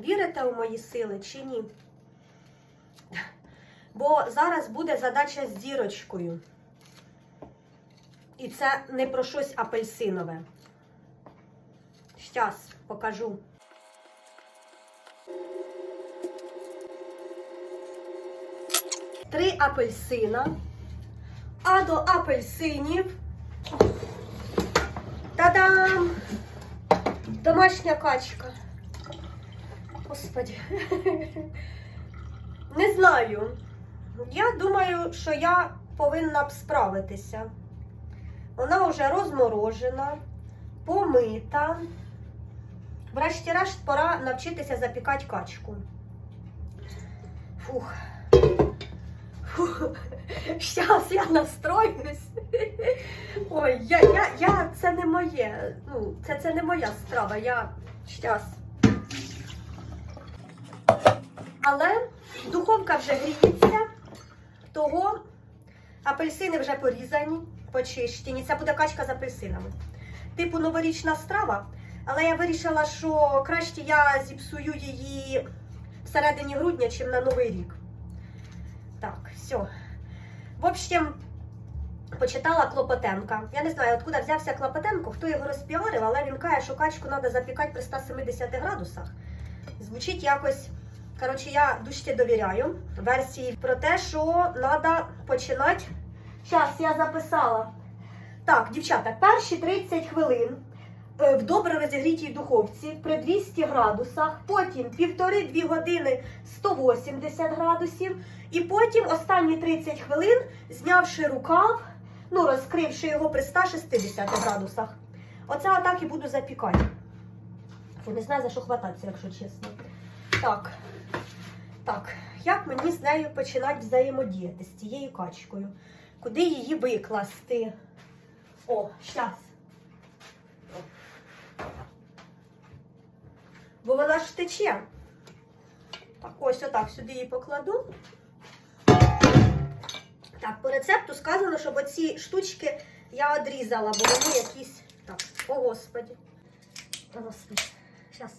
Вірите у мої сили чи ні? Бо зараз буде задача з зірочкою. І це не про щось апельсинове. Щас покажу. Три апельсина. А до апельсинів. Та-дам! Домашня качка. Господи. Не знаю. Я думаю, що я повинна б справитися. Вона вже розморожена, помита. Врешті-решт пора навчитися запікати качку. Фух. Фух. Щас я настроюсь. Ой, я, я, я, це не моє. Ну, це, це не моя страва. Я щас. Але духовка вже гріється, того апельсини вже порізані, почищені. Це буде качка з апельсинами. Типу новорічна страва, але я вирішила, що краще я зіпсую її всередині грудня, чим на Новий рік. Так, все. В общем, почитала Клопотенка. Я не знаю, откуда взявся Клопотенко, хто його розпіарив, але він каже, що качку треба запікати при 170 градусах. Звучить якось. Коротше, я дужче довіряю версії про те, що треба починати. Зараз я записала. Так, дівчата, перші 30 хвилин е, в добре розігрітій духовці при 200 градусах, потім 1,5-2 години 180 градусів, і потім останні 30 хвилин, знявши рукав, ну, розкривши його при 160 градусах. Оце отак і буду запікати. Фу, Не знаю, за що хвататися, якщо чесно. Так. Так, як мені з нею починати взаємодіяти з цією качкою? Куди її викласти? О, щас. Бо вона ж тече. Так, ось отак сюди її покладу. Так, по рецепту сказано, щоб оці штучки я одрізала, бо вони якісь. Так, о господі. О. Щас.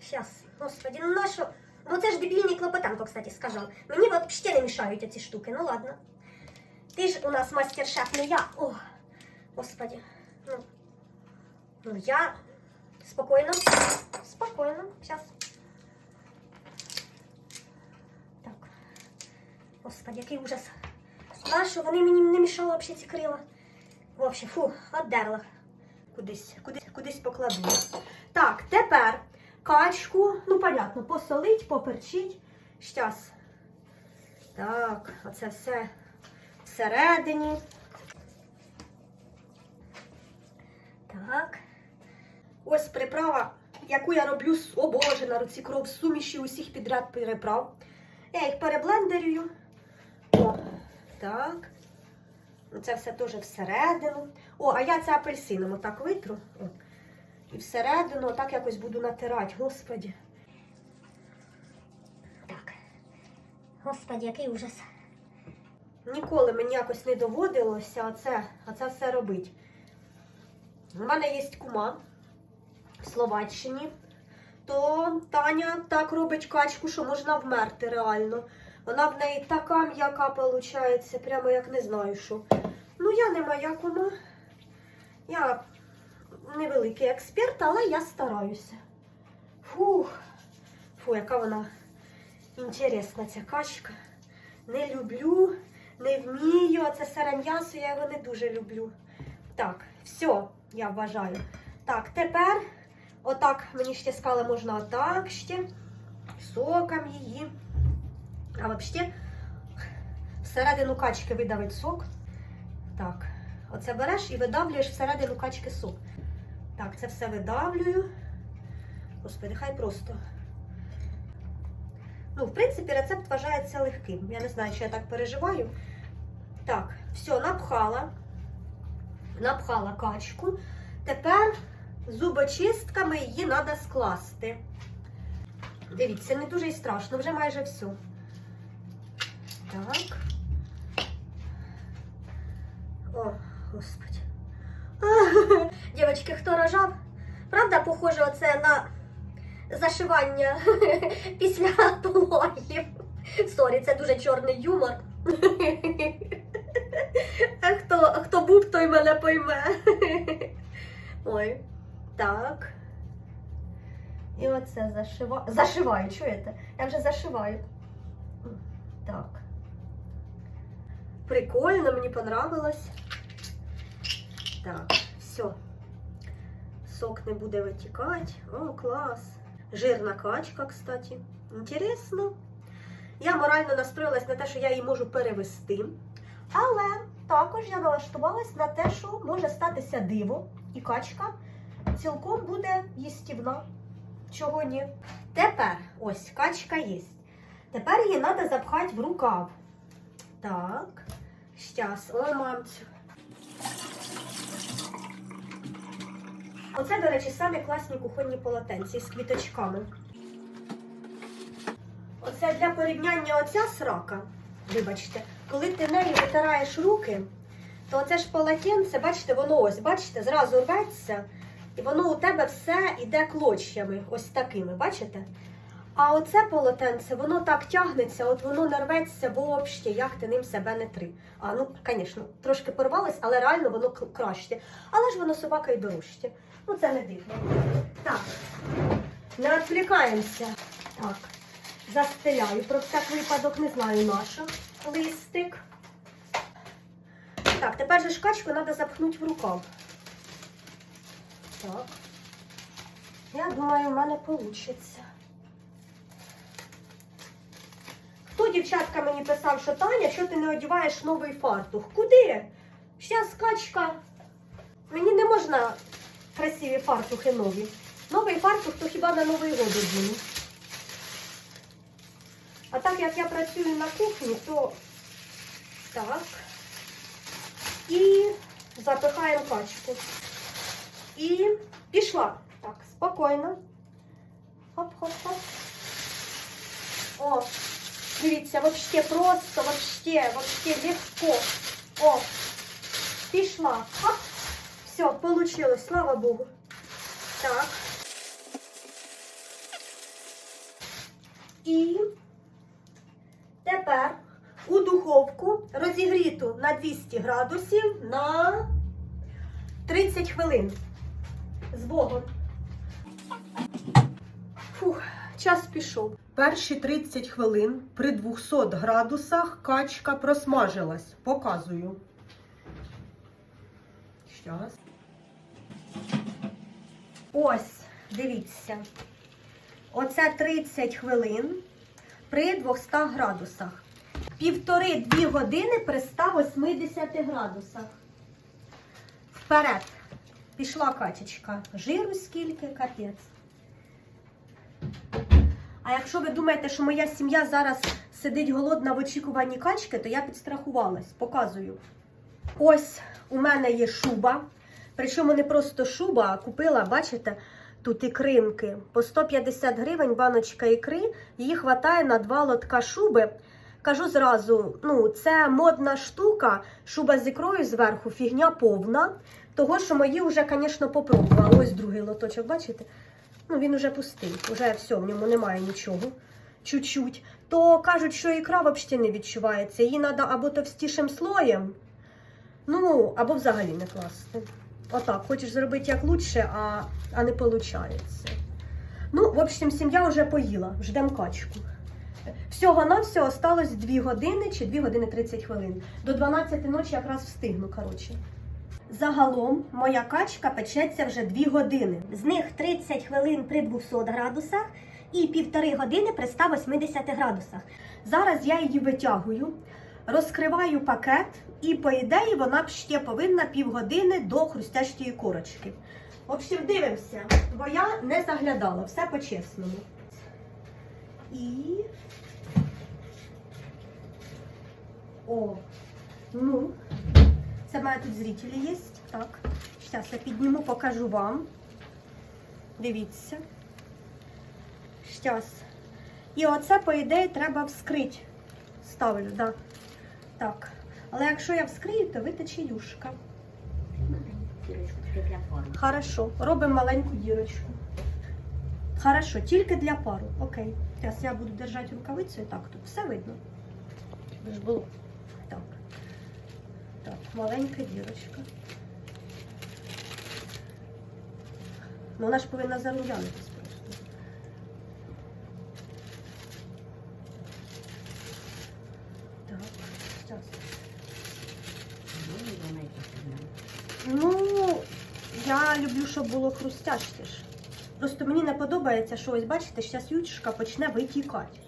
Щас. Господи, ну на що? Ну це ж дебільний Клопотенко, кстати, сказав. Мені ще не мішають ці штуки, ну ладно. Ти ж у нас мастер-шеф, не я. О, господи. Ну, ну я спокійно. Спокійно. Сейчас. Так. Господи, який ужас. А що вони мені не мішали взагалі ці крила? В общем, фу, отдерла. Кудись, кудись, кудись покладу. Так, тепер качку, ну, понятно, посолить, поперчить. Щас. Так, оце все всередині. Так. Ось приправа, яку я роблю, з- о боже, на руці кров суміші усіх підряд приправ. Я їх переблендерюю. О, так. Це все теж всередину. О, а я це апельсином отак витру. О. І всередину отак якось буду натирати. Господі. Так. Господі, який ужас. Ніколи мені якось не доводилося оце, оце все робити. У мене є кума в Словаччині, то Таня так робить качку, що можна вмерти реально. Вона в неї така м'яка виходить, прямо як не знаю що. Ну, я не моя кума. Я невеликий експерт, але я стараюся. Фух. Фу, яка вона інтересна ця качка. Не люблю, не вмію. Це сире м'ясо, я його не дуже люблю. Так, все, я вважаю. Так, тепер, отак, мені ще сказали, можна отак ще. Соком її. А взагалі, всередину качки видавить сок. Так, оце береш і видавлюєш всередину качки сок. Так, це все видавлюю. Господи, хай просто. Ну, в принципі, рецепт вважається легким. Я не знаю, чи я так переживаю. Так, все, напхала. Напхала качку. Тепер зубочистками її треба скласти. Дивіться, не дуже і страшно, вже майже все. Так. О, господи. Дівчатки, хто рожав? Правда, похоже, оце на зашивання після пологів. Сорі, це дуже чорний юмор. Хто, хто був, той мене пойме. Ой, так. І оце зашиваю. Зашиваю, чуєте? Я вже зашиваю. Так. Прикольно, мені понравилось. Так, все. Сок не буде витікати. О, клас. Жирна качка, кстати. Інтересно. Я морально настроїлась на те, що я її можу перевести. Але також я налаштувалась на те, що може статися диво, і качка цілком буде їстівна. Чого ні? Тепер, ось, качка є. Тепер її треба запхати в рукав. Так. Щас, ой, мамцю. Оце, до речі, самі класні кухонні полотенці з квіточками. Оце для порівняння оця срака, вибачте, коли ти нею витираєш руки, то оце ж полотенце, бачите, воно ось, бачите, зразу рветься, і воно у тебе все йде клочями, ось такими, бачите? А оце полотенце, воно так тягнеться, от воно не рветься взагалі, як ти ним себе не три. А ну, звісно, трошки порвалось, але реально воно краще. Але ж воно собака й дорожче. Ну це не дивно. Так, не відвлікаємося. Так, застеляю про всяк випадок, не знаю нашу. Листик. Так, тепер же шкачку треба запхнути в рукав. Так. Я думаю, в мене вийде. Хто дівчатка мені писав, що Таня, що ти не одягаєш новий фартух? Куди? Щас качка. Мені не можна красиві фартухи нові. Новий фартух то хіба на Новий год одягну. А так як я працюю на кухні, то так. І запихаємо качку. І пішла. Так, спокійно. Хоп-хоп-хоп. О, дивіться, вообще просто, вообще, вообще легко. О, пішла. Все, получилось, слава Богу. Так. І тепер у духовку розігріту на 200 градусів на 30 хвилин. З Богом. Фух, час пішов. Перші 30 хвилин при 200 градусах качка просмажилась. Показую. Щас. Ось, дивіться. Оце 30 хвилин при 200 градусах. Півтори-дві години при 180 градусах. Вперед. Пішла качечка. Жиру скільки, капець. А якщо ви думаєте, що моя сім'я зараз сидить голодна в очікуванні качки, то я підстрахувалась. Показую. Ось у мене є шуба. Причому не просто шуба, а купила, бачите, тут ікринки. По 150 гривень баночка ікри. Її хватає на два лотка шуби. Кажу зразу, ну, це модна штука, шуба з ікрою зверху, фігня повна. Того, що мої вже, звісно, попробували. Ось другий лоточок, бачите? Ну, він уже пустий, вже все, в ньому немає нічого. Чуть-чуть. То кажуть, що ікра взагалі не відчувається. Її треба або товстішим слоєм, ну, або взагалі не класти. Отак, хочеш зробити як лучше, а, а не виходить. Ну, в общем, сім'я вже поїла, ждемо качку. Всього на всього осталось 2 години чи 2 години 30 хвилин. До 12 ночі якраз встигну, коротше. Загалом моя качка печеться вже 2 години. З них 30 хвилин при 200 градусах і півтори години при 180 градусах. Зараз я її витягую, розкриваю пакет, і, по ідеї, вона б ще повинна півгодини до хрустящої корочки. В общем, дивимося, бо я не заглядала, все по-чесному. І. О, ну. Це тут зрителі є. Так. Зараз я підніму, покажу вам. Дивіться. Зараз. І оце, по ідеї, треба вскрити. Ставлю, да. Так. Але якщо я вскрию, то витече юшка. Хорошо. Робимо маленьку дірочку. Хорошо, тільки для пару. Окей. Зараз я буду держати рукавицю і так тут все видно. Ви ж було. Так. Маленька дірочка. Ну, вона ж повинна зарум'янитись просто. Так, зараз. Ну, я люблю, щоб було хрустяще ж. Просто мені не подобається, що ось бачите, зараз ючка почне витікати.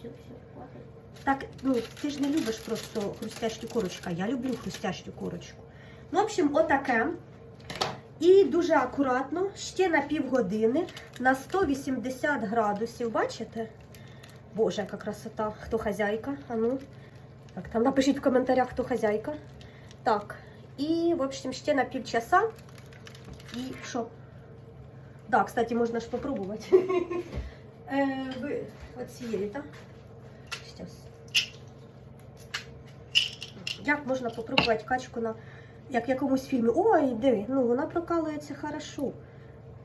Так, ну ти ж не любиш просто хрустящу корочку, я люблю хрустящу корочку. Ну, в общем, отаке. І дуже акуратно, ще на півгодини на 180 градусів, бачите? Боже, яка красота. Хто хазяйка? А ну. Так, там напишіть в коментарях, хто хазяйка. Так. І, в общем, ще на півчаса. І що? Да, кстати, можна ж попробувати. Е, Ви оцієї, так? Щас. Як можна попробувати качку на як в якомусь фільмі? Ой, диви, ну вона прокалується хорошо.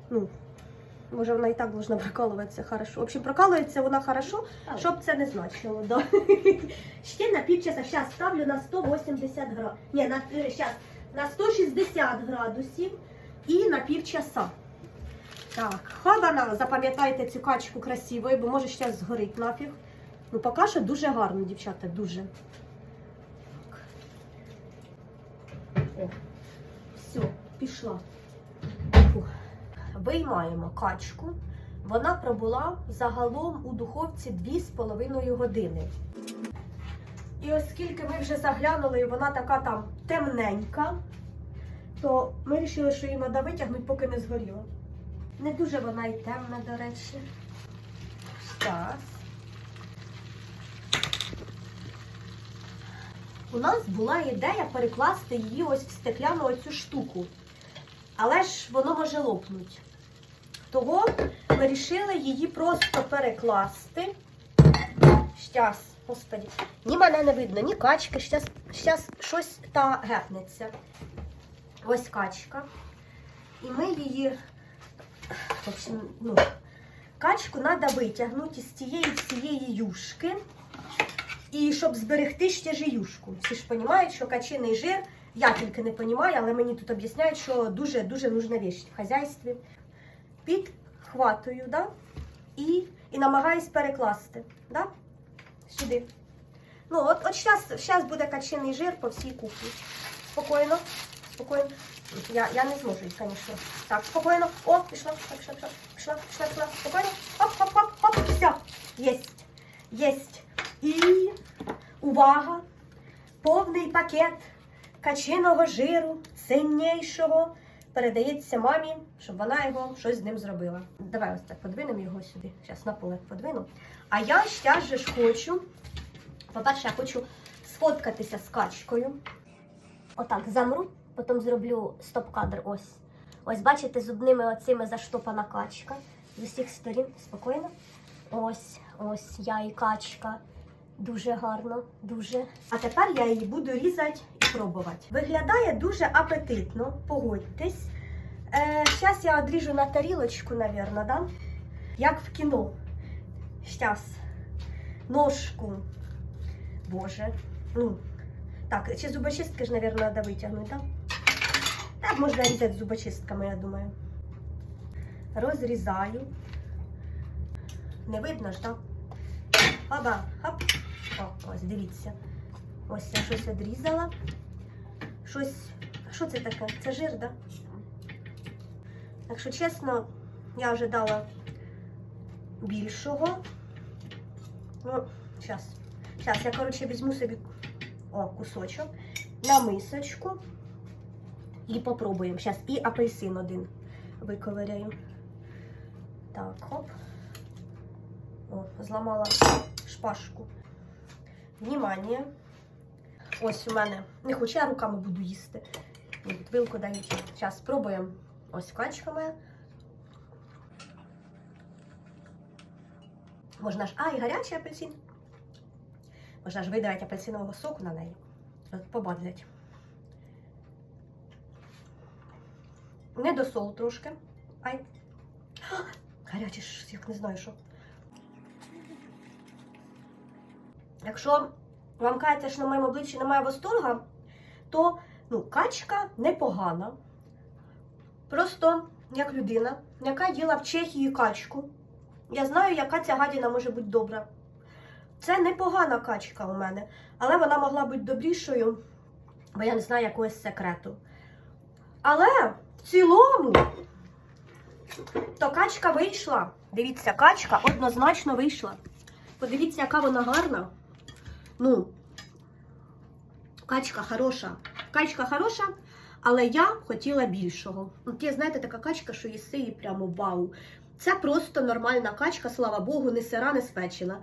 Ну, може вона і так должна прокалуватися хорошо. В общем, прокалується вона хорошо, щоб це не значило. Да. Ще на півчаса. Зараз ставлю на 180 градусів. Ні, на, щас, на 160 градусів і на півчаса. Так, хабана, запам'ятайте цю качку красивою, бо може зараз згорить нафіг. Ну, поки що дуже гарно, дівчата, дуже. О, все, пішла. Виймаємо качку. Вона пробула загалом у духовці 2,5 години. І оскільки ми вже заглянули, і вона така там темненька, то ми вирішили, що її треба витягнути, поки не згоріла. Не дуже вона і темна, до речі. Зараз. У нас була ідея перекласти її ось в стекляну оцю штуку. Але ж воно може лопнути. Того вирішили її просто перекласти. Щас, господи. Ні мене не видно, ні качки. Щас, щас щось та гепнеться. Ось качка. І ми її в общем, ну, качку треба витягнути з цієї всієї юшки. І щоб зберегти ще ж юшку. Всі ж розуміють, що качиний жир, я тільки не розумію, але мені тут об'ясняють, що дуже-дуже нужна річ в хазяйстві. Підхватую, да? і, і намагаюсь перекласти. Да? Сюди. Ну, от, от зараз, буде качиний жир по всій кухні. Спокійно, спокійно. Я, я не зможу, звісно. Так, спокійно. О, пішла, пішла, пішла, пішла, пішла, пішла. Спокійно. Оп, оп, оп, оп. Все. Єсть. Єсть. І увага! Повний пакет качиного жиру, ціннішого, передається мамі, щоб вона його щось з ним зробила. Давай ось так подвинемо його сюди. Зараз на поле подвину. А я ще ж хочу. По-перше, я хочу сфоткатися з качкою. Отак замру, потім зроблю стоп-кадр. Ось. Ось, бачите, зубними оцими заштопана качка. З усіх сторін спокійно. Ось, ось я і качка. Дуже гарно, дуже. А тепер я її буду різати і пробувати. Виглядає дуже апетитно, погодьтесь. Е, Зараз я одріжу на тарілочку, мабуть, да? як в кіно. Щас. Ножку. Боже. Ну, так, чи зубочистки ж, мабуть, треба витягнути, так? Так, можна різати зубочистками, я думаю. Розрізаю. Не видно ж, так? Оба, хоп. Ось, дивіться. Ось я щось відрізала. Щось. Що це таке? Це жир, так? Да? Якщо чесно, я вже дала більшого. Ну, зараз. Зараз я, коротше, візьму собі о, кусочок на мисочку і попробуємо. Зараз і апельсин один виковиряю. Так, хоп. О, зламала шпажку. Внимание. Ось у мене. Не хочу, я руками буду їсти. Вилку дають. Зараз спробуємо. Ось моя. Можна ж. А, і гарячий апельсин. Можна ж видавати апельсинового соку на неї. Побадлять. Не досол трошки. Ай. Гаряче ж, як не знаю що. Якщо вам кажеться, що на моєму обличчі немає восторга, то ну, качка непогана. Просто як людина, яка їла в Чехії качку. Я знаю, яка ця гадіна може бути добра. Це непогана качка у мене, але вона могла бути добрішою, бо я не знаю якогось секрету. Але в цілому, то качка вийшла. Дивіться, качка однозначно вийшла. Подивіться, яка вона гарна. Ну, качка хороша. Качка хороша, але я хотіла більшого. От є, знаєте, така качка, що їси і прямо вау. Це просто нормальна качка, слава Богу, не сира, не спечена.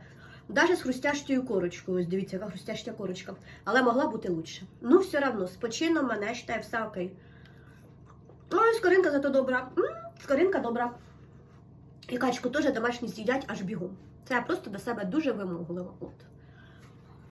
Навіть з хрустящою корочкою. Ось дивіться, яка хрустяща корочка. Але могла бути лучше. Ну, все одно, з почином мене вважає все окей. Ну, скоринка зато добра. М, скоринка добра. І качку теж домашні з'їдять аж бігом. Це я просто до себе дуже вимоглива. От.